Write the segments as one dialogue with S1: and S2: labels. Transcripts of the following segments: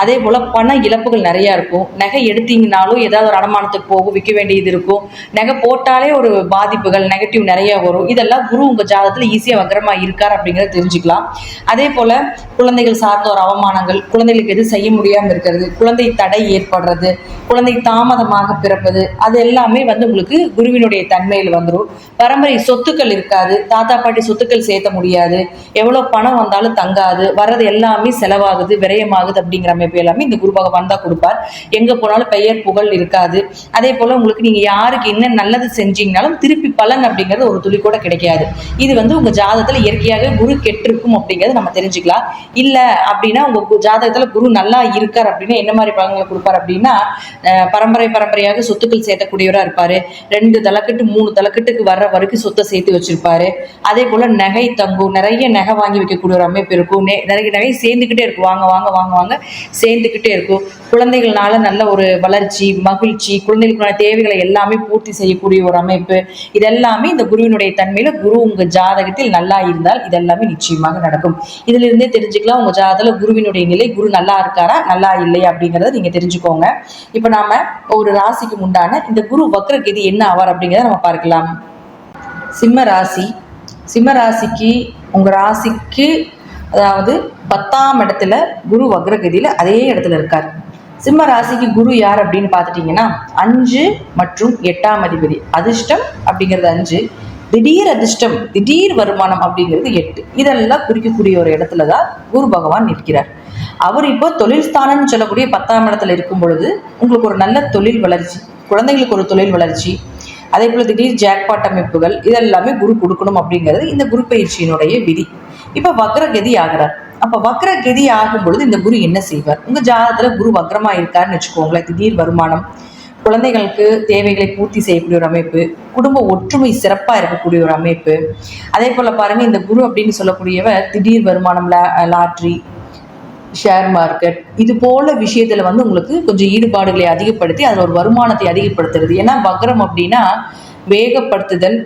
S1: அதே போல் பண இழப்புகள் நிறையா இருக்கும். நகை எடுத்தீங்கனாலும் ஏதாவது ஒரு அடமானத்துக்கு போகும் விற்க வேண்டியது இருக்கும். நகை போட்டாலே ஒரு பாதிப்புகள் நெகட்டிவ் நிறையா வரும். இதெல்லாம் குரு உங்கள் ஜாதகத்தில் ஈஸியாக வக்கரமாக இருக்கார் அப்படிங்கிறத தெரிஞ்சுக்கலாம். அதே போல் குழந்தைகள் சார்ந்த ஒரு அவமானங்கள் குழந்தைகளுக்கு எது செய்ய முடியாமல் இருக்கிறது குழந்தை தடை ஏற்படுறது குழந்தை தாமதமாக பிறப்பது அது எல்லாமே வந்து உங்களுக்கு குருவினுடைய தன்மையில் வந்துடும் பரம்பரை சொத்துக்கள் இருக்காது தாத்தா பாட்டி சொத்துக்கள் சேர்த்த முடியாது. எவ்வளோ பணம் வந்தாலும் தங்காது வர்றது எல்லாமே செலவாகுது விரயமாகுது அப்படிங்கிற அமைப்பு எல்லாமே இந்த குரு பகவான் தான் கொடுப்பார். எங்கே போனாலும் பெயர் புகழ் இருக்காது. அதே போல் உங்களுக்கு நீங்கள் யாருக்கு என்ன நல்லது செஞ்சீங்கனாலும் திருப்பி பலன் அப்படிங்கிறது ஒரு துளி கூட கிடைக்காது. இது வந்து உங்கள் ஜாதகத்தில் இயற்கையாகவே குரு கெட்டிருக்கும் அப்படிங்கிறத நம்ம தெரிஞ்சுக்கலாம். இல்லை அப்படின்னா உங்கள் ஜாதகத்தில் குரு நல்லா இருக்கார் அப்படின்னா என்ன மாதிரி பலன்களை கொடுப்பார் அப்படின்னா பரம்பரை பரம்பரையாக சொத்துக்கள் சேர்க்கக்கூடியவராக இருப்பார். ரெண்டு தலைக்கட்டு மூணு தலைக்கட்டுக்கு வர்ற வரைக்கும் சொத்தை சேர்த்து வச்சிருப்பாரு. அதே போல் நகை தங்கும் நிறைய நகை வாங்கி வைக்கக்கூடிய ஒரு அமைப்பு இருக்கும். நிறைய நகை சேர்ந்துக்கிட்டே இருக்கும். வாங்க வாங்க வாங்க வாங்க. சேர்ந்துக்கிட்டே இருக்கும். குழந்தைகள்னால நல்ல ஒரு வளர்ச்சி மகிழ்ச்சி குழந்தைகளுக்கான தேவைகளை எல்லாமே பூர்த்தி செய்யக்கூடிய ஒரு அமைப்பு. இதெல்லாமே இந்த குருவினுடைய தன்மையில குரு உங்க ஜாதகத்தில் நல்லா இருந்தால் இதெல்லாமே நிச்சயமாக நடக்கும். இதுல இருந்தே தெரிஞ்சுக்கலாம் உங்க ஜாதகத்துல குருவினுடைய நிலை குரு நல்லா இருக்காரா நல்லா இல்லையா அப்படிங்கறத நீங்க தெரிஞ்சுக்கோங்க. இப்ப நாம ஒரு ராசிக்கு உண்டான இந்த குரு வக்ரகதி என்ன ஆவார் அப்படிங்கிறத நம்ம பார்க்கலாம். சிம்ம ராசி. சிம்ம ராசிக்கு உங்க ராசிக்கு அதாவது பத்தாம் இடத்துல குரு வக்ரகதியில அதே இடத்துல இருக்கார். சிம்ம ராசிக்கு குரு யார் அப்படின்னு பார்த்துட்டிங்கன்னா அஞ்சு மற்றும் எட்டாம் அதிபதி. அதிர்ஷ்டம் அப்படிங்கிறது அஞ்சு. திடீர் அதிர்ஷ்டம் திடீர் வருமானம் அப்படிங்கிறது எட்டு. இதெல்லாம் குறிக்கக்கூடிய ஒரு இடத்துல தான் குரு பகவான் நிற்கிறார். அவர் இப்போ தொழில் ஸ்தானம்னு சொல்லக்கூடிய பத்தாம் இடத்துல இருக்கும் பொழுது உங்களுக்கு ஒரு நல்ல தொழில் வளர்ச்சி குழந்தைங்களுக்கு ஒரு தொழில் வளர்ச்சி அதே போல் திடீர் ஜாக்பாட் அமைப்புகள் இதெல்லாமே குரு கொடுக்கணும் அப்படிங்கிறது இந்த குரு பயிற்சியினுடைய விதி. இப்போ வக்ரகதி ஆகிறார் அப்போ வக்ரகதி ஆகும் பொழுது இந்த குரு என்ன செய்வார்? உங்கள் ஜாதகத்தில் குரு வக்ரமா இருக்காருன்னு வச்சுக்கோங்களேன். திடீர் வருமானம் குழந்தைகளுக்கு தேவைகளை பூர்த்தி செய்யக்கூடிய ஒரு அமைப்பு குடும்ப ஒற்றுமை சிறப்பாக இருக்கக்கூடிய ஒரு அமைப்பு. அதே போல் பாருங்கள் இந்த குரு அப்படின்னு சொல்லக்கூடியவர் திடீர் வருமானம் லா லாட்ரி ஷேர் மார்க்கெட் இது போல விஷயத்துல வந்து உங்களுக்கு கொஞ்சம் ஈடுபாடுகளை அதிகப்படுத்தி அதில் ஒரு வருமானத்தை அதிகப்படுத்துறது. ஏன்னா வக்ரம் அப்படின்னா வேகப்படுத்துதல்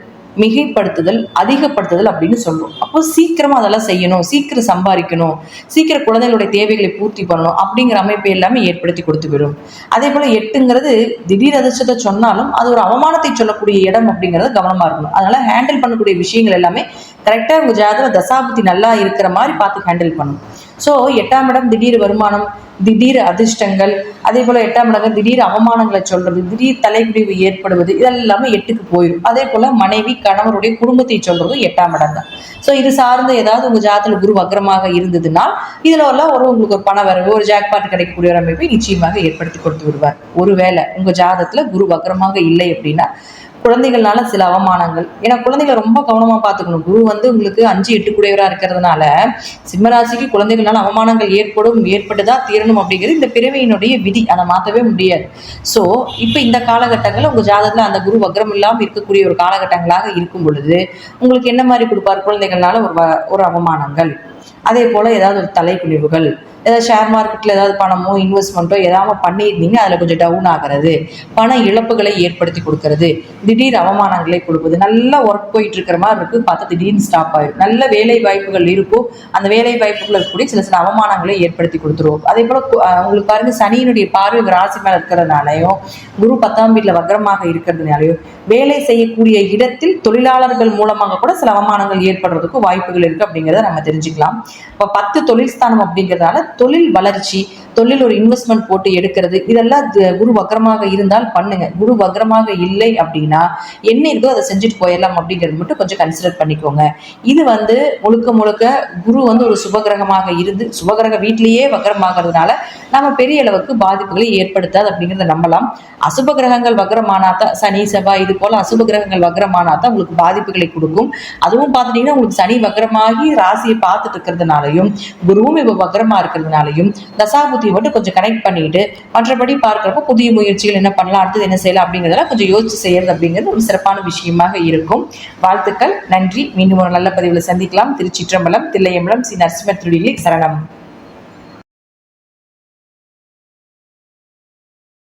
S1: மிகைப்படுத்துதல் அதிகப்படுத்துதல் அப்படின்னு சொல்லுவோம் அப்போ சீக்கிரமா அதெல்லாம் செய்யணும் சீக்கிரம் சம்பாதிக்கணும் சீக்கிரம் குழந்தைகளுடைய தேவைகளை பூர்த்தி பண்ணணும் அப்படிங்கிற அமைப்பை எல்லாமே ஏற்படுத்தி கொடுத்து விடும். அதே போல எட்டுங்கிறது திடீர் அதிர்ஷ்டத்தை சொன்னாலும் அது ஒரு அவமானத்தை சொல்லக்கூடிய இடம் அப்படிங்கிறது கவனமா இருக்கணும். அதனால ஹேண்டில் பண்ணக்கூடிய விஷயங்கள் எல்லாமே கரெக்டாக உங்கள் ஜாதக தசாபுத்தி நல்லா இருக்கிற மாதிரி பார்த்து ஹேண்டில் பண்ணணும். ஸோ எட்டாம் இடம் திடீர் வருமானம் திடீர் அதிர்ஷ்டங்கள் அதே போல் எட்டாம் இடங்கள் திடீர் அவமானங்களை சொல்றது திடீர் தலைக்குடிவு ஏற்படுவது இதெல்லாமே எட்டுக்கு போயிடும் அதே போல் மனைவி கணவருடைய குடும்பத்தை சொல்றதும் எட்டாம் இடம் தான். ஸோ இது சார்ந்த ஏதாவது உங்கள் ஜாதத்தில் குரு வக்ரமாக இருந்ததுன்னா இதில் எல்லாம் ஒரு உங்களுக்கு ஒரு பண வரவு ஒரு ஜாக்பாட் கிடைக்கக்கூடிய ஒரு அமைப்பை நிச்சயமாக ஏற்படுத்தி கொடுத்து விடுவார். ஒருவேளை உங்கள் ஜாதத்தில் குரு வக்ரமாக இல்லை அப்படின்னா குழந்தைகள்னால சில அவமானங்கள். ஏன்னா குழந்தைகளை ரொம்ப கவனமாக பார்த்துக்கணும். குரு வந்து உங்களுக்கு அஞ்சு எட்டு கூடியவராக இருக்கிறதுனால சிம்மராசிக்கு குழந்தைகள்னால அவமானங்கள் ஏற்படும் ஏற்பட்டுதான் தீரணும் அப்படிங்கிறது இந்த பிறவியினுடைய விதி. அதை மாற்றவே முடியாது. ஸோ இப்போ இந்த காலகட்டங்களில் உங்கள் ஜாதகத்தில் அந்த குரு வக்ரம் இல்லாமல் இருக்கக்கூடிய ஒரு காலகட்டங்களாக இருக்கும் பொழுது உங்களுக்கு என்ன மாதிரி கொடுப்பார் குழந்தைகள்னால ஒரு வ- ஒரு அவமானங்கள்? அதே போல் ஏதாவது ஒரு தலைக்குழிவுகள் ஏதாவது ஷேர் மார்க்கெட்டில் ஏதாவது பணமோ இன்வெஸ்ட்மெண்ட்டோ ஏதாவது பண்ணியிருந்தீங்க அதில் கொஞ்சம் டவுன் ஆகிறது பண இழப்புகளை ஏற்படுத்தி கொடுக்கறது திடீர் அவமானங்களை கொடுப்பது நல்லா ஒர்க் போயிட்டு இருக்கிற மாதிரி இருக்கு பார்த்தா திடீர்னு ஸ்டாப் ஆகிடும் நல்ல வேலை வாய்ப்புகள் இருக்கும். அந்த வேலை வாய்ப்புகள் இருக்கக்கூடிய சில சில அவமானங்களை ஏற்படுத்தி கொடுத்துருவோம் அதே போல் உங்களுக்கு பாருங்க சனியினுடைய பார்வை ராசி மேலே இருக்கிறதுனாலையும் குரு பத்தாம் வீட்டில் வக்ரமாக இருக்கிறதுனாலையும் வேலை செய்யக்கூடிய இடத்தில் தொழிலாளர்கள் மூலமாக கூட சில அவமானங்கள் ஏற்படுறதுக்கு வாய்ப்புகள் இருக்கு அப்படிங்கிறத நம்ம தெரிஞ்சுக்கலாம். இப்போ பத்து தொழில் ஸ்தானம் அப்படிங்கிறதால தொழில் வளர்ச்சி தொழில் ஒரு இன்வெஸ்ட்மெண்ட் போட்டு எடுக்கிறது இதெல்லாம் குரு வக்ரமாக இருந்தால் பண்ணுங்க. குரு வக்ரமாக இல்லை அப்படின்னா என்ன இருக்கோ அதை செஞ்சுட்டு போயிடலாம் அப்படிங்கிறது மட்டும் கொஞ்சம் கன்சிடர் பண்ணிக்கோங்க. இது வந்து முழுக்க முழுக்க குரு வந்து ஒரு சுபகிரகமாக இருந்து சுபகிரக வீட்டிலேயே வக்ரமாகிறதுனால நம்ம பெரிய அளவுக்கு பாதிப்புகளை ஏற்படுத்தாது அப்படிங்கிறத நம்பலாம். அசுப கிரகங்கள் வக்ரமானாதான் சனி செவ்வாய் இது போல அசுப கிரகங்கள் வக்ரமானாதான் உங்களுக்கு பாதிப்புகளை கொடுக்கும். அதுவும் பார்த்துட்டீங்கன்னா உங்களுக்கு சனி வக்ரமாகி ராசியை பார்த்துட்டு இருக்கிறதுனாலையும் குருவும் இப்போ வக்ரமா இருக்கிறதுனாலையும் தசாபுத்தியை மட்டும் கொஞ்சம் கனெக்ட் பண்ணிட்டு மற்றபடி பார்க்குறப்ப புதிய முயற்சிகள் என்ன பண்ணலாம் அடுத்தது என்ன செய்யலாம் அப்படிங்கிறதெல்லாம் கொஞ்சம் யோசிச்சு செய்யறது அப்படிங்கிறது ஒரு சிறப்பான விஷயமாக இருக்கும். வாழ்த்துக்கள் நன்றி. மீண்டும் ஒரு நல்ல பதிவில் சந்திக்கலாம். திருச்சிற்றம்பலம் தில்லையம்பலம் ஸ்ரீ நரசிம்ம திருடிலி சரணம்.